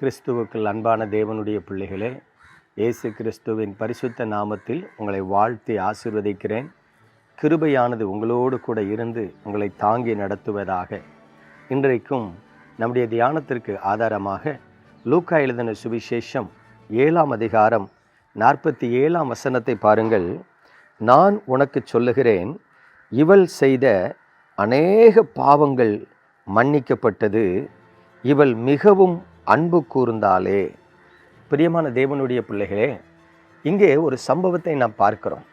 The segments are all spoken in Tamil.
கிறிஸ்துவுக்குள் அன்பான தேவனுடைய பிள்ளைகளே இயேசு கிறிஸ்துவின் பரிசுத்த நாமத்தில் உங்களை வாழ்த்தி ஆசிர்வதிக்கிறேன். கிருபையானது உங்களோடு கூட இருந்து உங்களை தாங்கி நடத்துவதாக. இன்றைக்கும் நம்முடைய தியானத்திற்கு ஆதாரமாக லூக்கா எழுதின சுவிசேஷம் ஏழாம் அதிகாரம் நாற்பத்தி ஏழாம் வசனத்தை பாருங்கள். நான் உனக்கு சொல்லுகிறேன் இவள் செய்த அநேக பாவங்கள் மன்னிக்கப்பட்டது. இவள் மிகவும் அன்பு கூர்ந்தாலே. பிரியமான தேவனுடைய பிள்ளைகளே இங்கே ஒரு சம்பவத்தை நாம் பார்க்கிறோம்.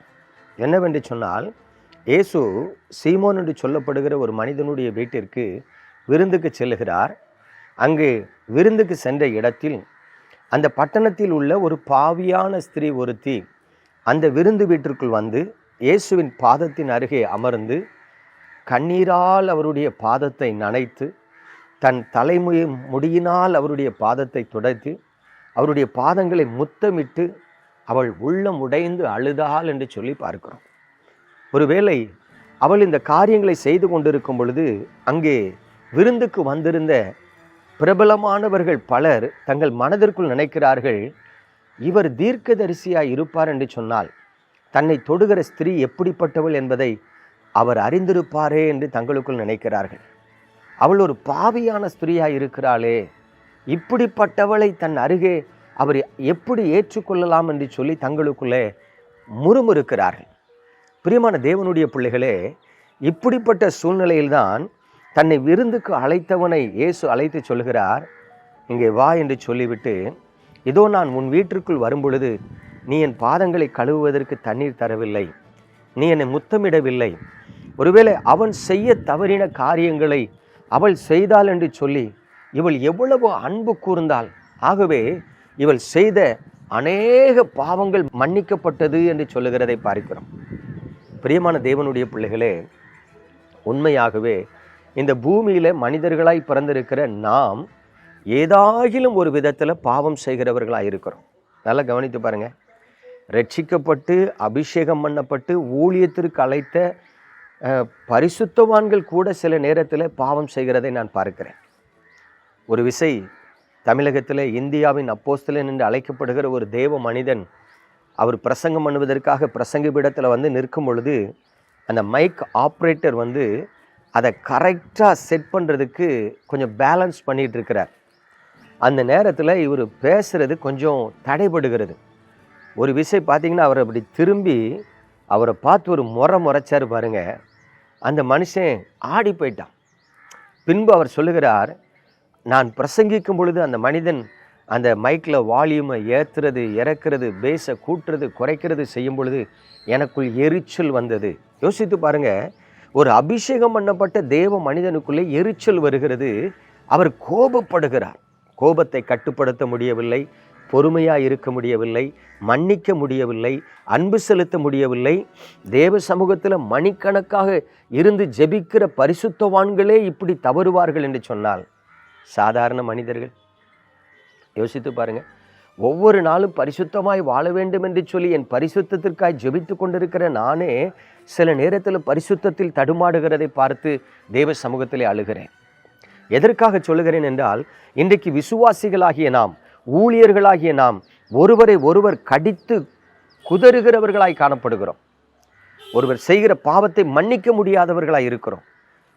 என்னவென்று சொன்னால் இயேசு சீமோன் என்று சொல்லப்படுகிற ஒரு மனிதனுடைய வீட்டிற்கு விருந்துக்கு செல்லுகிறார். அங்கு விருந்துக்கு சென்ற இடத்தில் அந்த பட்டணத்தில் உள்ள ஒரு பாவியான ஸ்திரீ ஒருத்தி அந்த விருந்து வீட்டிற்குள் வந்து இயேசுவின் பாதத்தின் அருகே அமர்ந்து கண்ணீரால் அவருடைய பாதத்தை நனைத்து தன் தலைமுய முடியினால் அவருடைய பாதத்தை துடைத்து அவருடைய பாதங்களை முத்தமிட்டு அவள் உள்ளம் உடைந்து அழுதாள் என்று சொல்லி பார்க்கிறோம். ஒருவேளை அவள் இந்த காரியங்களை செய்து கொண்டிருக்கும் பொழுது அங்கே விருந்துக்கு வந்திருந்த பிரபலமானவர்கள் பலர் தங்கள் மனதிற்குள் நினைக்கிறார்கள் இவர் தீர்க்கதரிசியாய் இருப்பார் என்று சொன்னால் தன்னை தொடுகிற ஸ்திரீ எப்படிப்பட்டவள் என்பதை அவர் அறிந்திருப்பாரே என்று தங்களுக்குள் நினைக்கிறார்கள். அவள் ஒரு பாவியான ஸ்திரியாக இருக்கிறாளே. இப்படிப்பட்டவளை தன் அருகே அவர் எப்படி ஏற்றுக்கொள்ளலாம் என்று சொல்லி தங்களுக்குள்ளே முறுமுறுக்கிறார்கள். பிரியமான தேவனுடைய பிள்ளைகளே இப்படிப்பட்ட சூழ்நிலையில்தான் தன்னை விருந்துக்கு அழைத்தவனை இயேசு அழைத்து சொல்கிறார் இங்கே வா என்று சொல்லிவிட்டு இதோ நான் உன் வீட்டிற்குள் வரும்பொழுது நீ என் பாதங்களை கழுவுவதற்கு தண்ணீர் தரவில்லை. நீ என்னை முத்தமிடவில்லை. ஒருவேளை அவன் செய்ய தவறின காரியங்களை அவள் செய்தாள் என்று சொல்லி இவள் எவ்வளவு அன்பு கூர்ந்தாள். ஆகவே இவள் செய்த அநேக பாவங்கள் மன்னிக்கப்பட்டது என்று சொல்லுகிறதை பார்க்கிறோம். பிரியமான தேவனுடைய பிள்ளைகளே உண்மையாகவே இந்த பூமியில் மனிதர்களாய் பிறந்திருக்கிற நாம் ஏதாகிலும் ஒரு விதத்தில் பாவம் செய்கிறவர்களாக இருக்கிறோம். நல்லா கவனித்து பாருங்கள் ரட்சிக்கப்பட்டு அபிஷேகம் பண்ணப்பட்டு ஊழியத்திற்கு அழைத்த பரிசுத்தவான்கள் கூட சில நேரத்தில் பாவம் செய்கிறதை நான் பார்க்கிறேன். ஒரு விசை தமிழகத்தில் இந்தியாவின் அப்போஸ்தலன் என்று அழைக்கப்படுகிற ஒரு தேவ மனிதன் அவர் பிரசங்கம் பண்ணுவதற்காக பிரசங்கபீடத்தில் வந்து நிற்கும் பொழுது அந்த மைக் ஆப்ரேட்டர் வந்து அதை கரெக்டாக செட் பண்ணுறதுக்கு கொஞ்சம் பேலன்ஸ் பண்ணிகிட்டு இருக்கிறார். அந்த நேரத்தில் இவர் பேசுகிறது கொஞ்சம் தடைபடுகிறது. ஒரு விஷயம் பார்த்திங்கன்னா அவர் அப்படி திரும்பி அவரை பார்த்து ஒரு முறை முறைச்சார் பாருங்க. அந்த மனுஷன் ஆடி போயிட்டான். பின்பு அவர் சொல்லுகிறார் நான் பிரசங்கிக்கும் பொழுது அந்த மனிதன் அந்த மைக்கில் வால்யூமை ஏற்றுறது இறக்குறது பேஸை கூட்டுறது குறைக்கிறது செய்யும் பொழுது எனக்குள் எரிச்சல் வந்தது. யோசித்து பாருங்க ஒரு அபிஷேகம் பண்ணப்பட்ட தேவ மனிதனுக்குள்ளே எரிச்சல் வருகிறது. அவர் கோபப்படுகிறார். கோபத்தை கட்டுப்படுத்த முடியவில்லை. பொறுமையாக இருக்க முடியவில்லை மன்னிக்க முடியவில்லை அன்பு செலுத்த முடியவில்லை. தேவ சமூகத்தில் மணிக்கணக்காக இருந்து ஜெபிக்கிற பரிசுத்தவான்களே இப்படி தவறுவார்கள் என்று சொன்னால் சாதாரண மனிதர்கள். யோசித்து பாருங்கள் ஒவ்வொரு நாளும் பரிசுத்தமாய் வாழ வேண்டும் என்று சொல்லி என் பரிசுத்தத்திற்காய் ஜெபித்து கொண்டிருக்கிற நானே சில நேரத்தில் பரிசுத்தத்தில் தடுமாடுகிறதை பார்த்து தேவ சமூகத்திலே அழுகிறேன். எதற்காக சொல்லுகிறேன் என்றால் இன்றைக்கு விசுவாசிகளாகிய நாம் ஊழியர்களாகிய நாம் ஒருவரை ஒருவர் கடித்து குதறுகிறவர்களாய் காணப்படுகிறோம். ஒருவர் செய்கிற பாவத்தை மன்னிக்க முடியாதவர்களாக இருக்கிறோம்.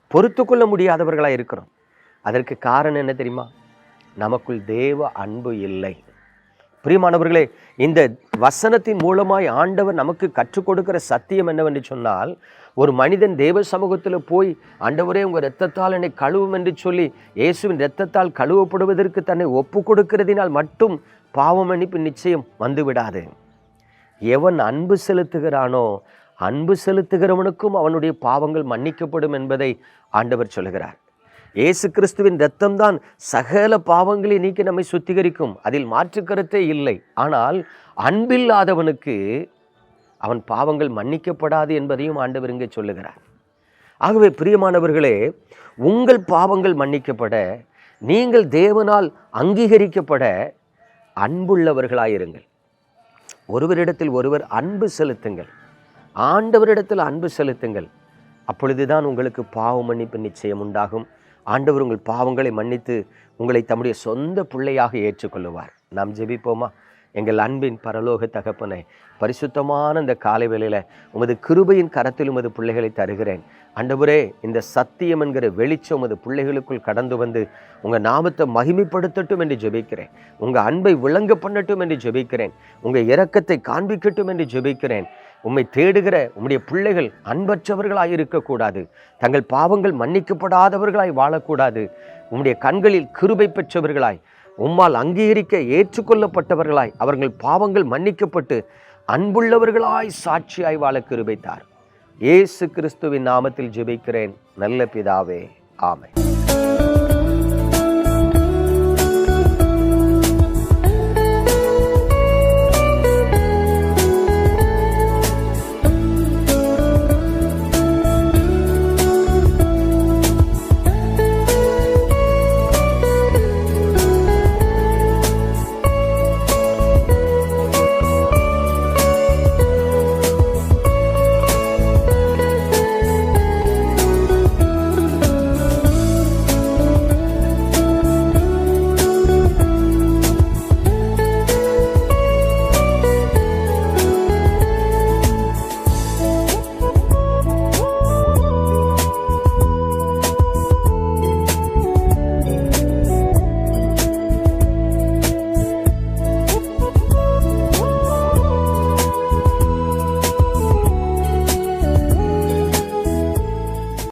பொறுத்து கொள்ள முடியாதவர்களாக இருக்கிறோம். அதற்கு காரணம் என்ன தெரியுமா? நமக்குள் தேவ அன்பு இல்லை. பிரியமானவர்களே இந்த வசனத்தின் மூலமாய் ஆண்டவர் நமக்கு கற்றுக் கொடுக்கிற சத்தியம் என்னவென்று சொன்னால் ஒரு மனிதன் தேவ சமூகத்தில் போய் ஆண்டவரே உங்கள் இரத்தத்தால் என்னை கழுவும் என்று சொல்லி இயேசுவின் இரத்தத்தால் கழுவப்படுவதற்கு தன்னை ஒப்பு கொடுக்கிறதினால் மட்டும் பாவம் மன்னிப்பு நிச்சயம் வந்து விடாது எவன் அன்பு செலுத்துகிறானோ அன்பு செலுத்துகிறவனுக்கும் அவனுடைய பாவங்கள் மன்னிக்கப்படும் என்பதை ஆண்டவர் சொல்லுகிறார். இயேசு கிறிஸ்துவின் ரத்தம்தான் சகல பாவங்களை நீக்கி நம்மை சுத்திகரிக்கும். அதில் மாற்று கருத்தே இல்லை. ஆனால் அன்பில்லாதவனுக்கு அவன் பாவங்கள் மன்னிக்கப்படாது என்பதையும் ஆண்டவர் இங்கே சொல்லுகிறார். ஆகவே பிரியமானவர்களே உங்கள் பாவங்கள் மன்னிக்கப்பட நீங்கள் தேவனால் அங்கீகரிக்கப்பட அன்புள்ளவர்களாயிருங்கள். ஒருவரிடத்தில் ஒருவர் அன்பு செலுத்துங்கள். ஆண்டவரிடத்தில் அன்பு செலுத்துங்கள். அப்பொழுதுதான் உங்களுக்கு பாவ மன்னிப்பு நிச்சயம் உண்டாகும். ஆண்டவர் உங்கள் பாவங்களை மன்னித்து உங்களை தம்முடைய சொந்த பிள்ளையாக ஏற்றுக்கொள்ளுவார். நாம் ஜெபிப்போமா? எங்கள் அன்பின் பரலோக தகப்பனை பரிசுத்தமான இந்த காலை வேளையில் உமது கிருபையின் கரத்தில் உமது பிள்ளைகளை தருகிறேன். அண்டபுரே இந்த சத்தியம் என்கிற வெளிச்சம் உமது பிள்ளைகளுக்குள் கடந்து வந்து உங்கள் நாமத்தை மகிமைப்படுத்தட்டும் என்று ஜெபிக்கிறேன். உங்கள் அன்பை விளங்க பண்ணட்டும் என்று ஜெபிக்கிறேன். உங்கள் இரக்கத்தை காண்பிக்கட்டும் என்று ஜெபிக்கிறேன். உம்மை தேடுகிற உம்முடைய பிள்ளைகள் அன்பற்றவர்களாய் இருக்கக்கூடாது. தங்கள் பாவங்கள் மன்னிக்கப்படாதவர்களாய் வாழக்கூடாது. உம்முடைய கண்களில் கிருபை பெற்றவர்களாய் உம்மால் அங்கீகரிக்க ஏற்றுக்கொள்ளப்பட்டவர்களாய் அவர்கள் பாவங்கள் மன்னிக்கப்பட்டு அன்புள்ளவர்களாய் சாட்சியாய் வாழ கிருபைத்தார். இயேசு கிறிஸ்துவின் நாமத்தில் ஜெபிக்கிறேன். நல்ல பிதாவே ஆமை